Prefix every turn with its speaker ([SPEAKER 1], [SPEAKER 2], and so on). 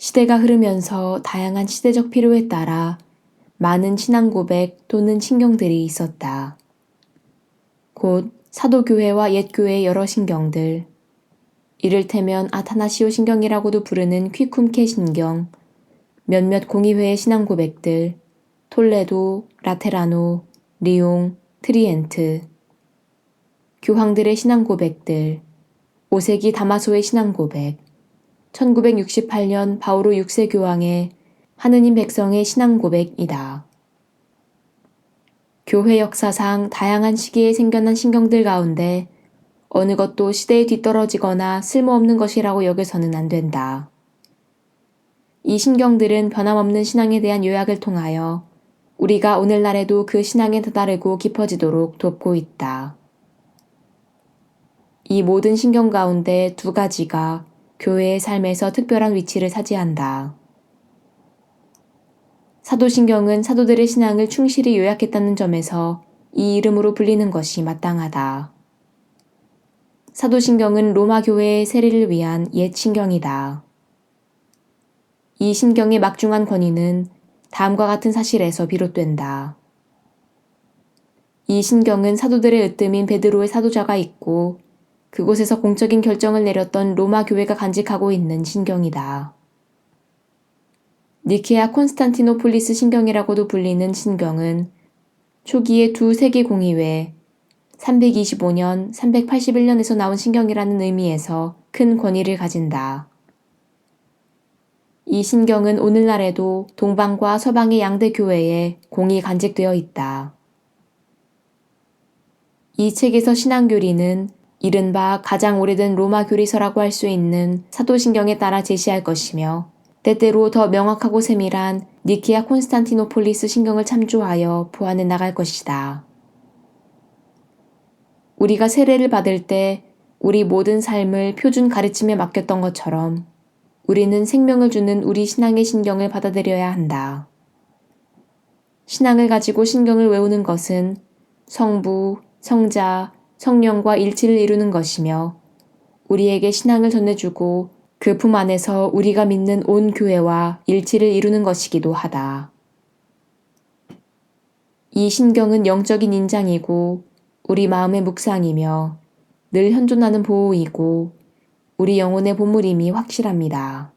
[SPEAKER 1] 시대가 흐르면서 다양한 시대적 필요에 따라 많은 신앙 고백 또는 신경들이 있었다. 곧 사도교회와 옛교회의 여러 신경들, 이를테면 아타나시오 신경이라고도 부르는 퀴쿰케 신경, 몇몇 공의회의 신앙 고백들, 톨레도, 라테라노, 리옹, 트리엔트, 교황들의 신앙 고백들, 5세기 다마소의 신앙 고백, 1968년 바오로 6세 교황의 하느님 백성의 신앙 고백이다. 교회 역사상 다양한 시기에 생겨난 신경들 가운데 어느 것도 시대에 뒤떨어지거나 쓸모없는 것이라고 여겨서는 안 된다. 이 신경들은 변함없는 신앙에 대한 요약을 통하여 우리가 오늘날에도 그 신앙에 다다르고 깊어지도록 돕고 있다. 이 모든 신경 가운데 두 가지가 교회의 삶에서 특별한 위치를 차지한다. 사도신경은 사도들의 신앙을 충실히 요약했다는 점에서 이 이름으로 불리는 것이 마땅하다. 사도신경은 로마 교회의 세례를 위한 옛 신경이다. 이 신경의 막중한 권위는 다음과 같은 사실에서 비롯된다. 이 신경은 사도들의 으뜸인 베드로의 사도자가 있고 그곳에서 공적인 결정을 내렸던 로마 교회가 간직하고 있는 신경이다. 니케아 콘스탄티노폴리스 신경이라고도 불리는 신경은 초기의 두 세계 공의회 325년, 381년에서 나온 신경이라는 의미에서 큰 권위를 가진다. 이 신경은 오늘날에도 동방과 서방의 양대 교회에 공이 간직되어 있다. 이 책에서 신앙교리는 이른바 가장 오래된 로마 교리서라고 할 수 있는 사도신경에 따라 제시할 것이며 때때로 더 명확하고 세밀한 니키아 콘스탄티노폴리스 신경을 참조하여 보완해 나갈 것이다. 우리가 세례를 받을 때 우리 모든 삶을 표준 가르침에 맡겼던 것처럼 우리는 생명을 주는 우리 신앙의 신경을 받아들여야 한다. 신앙을 가지고 신경을 외우는 것은 성부, 성자, 성령과 일치를 이루는 것이며 우리에게 신앙을 전해주고 그 품 안에서 우리가 믿는 온 교회와 일치를 이루는 것이기도 하다. 이 신경은 영적인 인장이고 우리 마음의 묵상이며 늘 현존하는 보호이고 우리 영혼의 보물임이 확실합니다.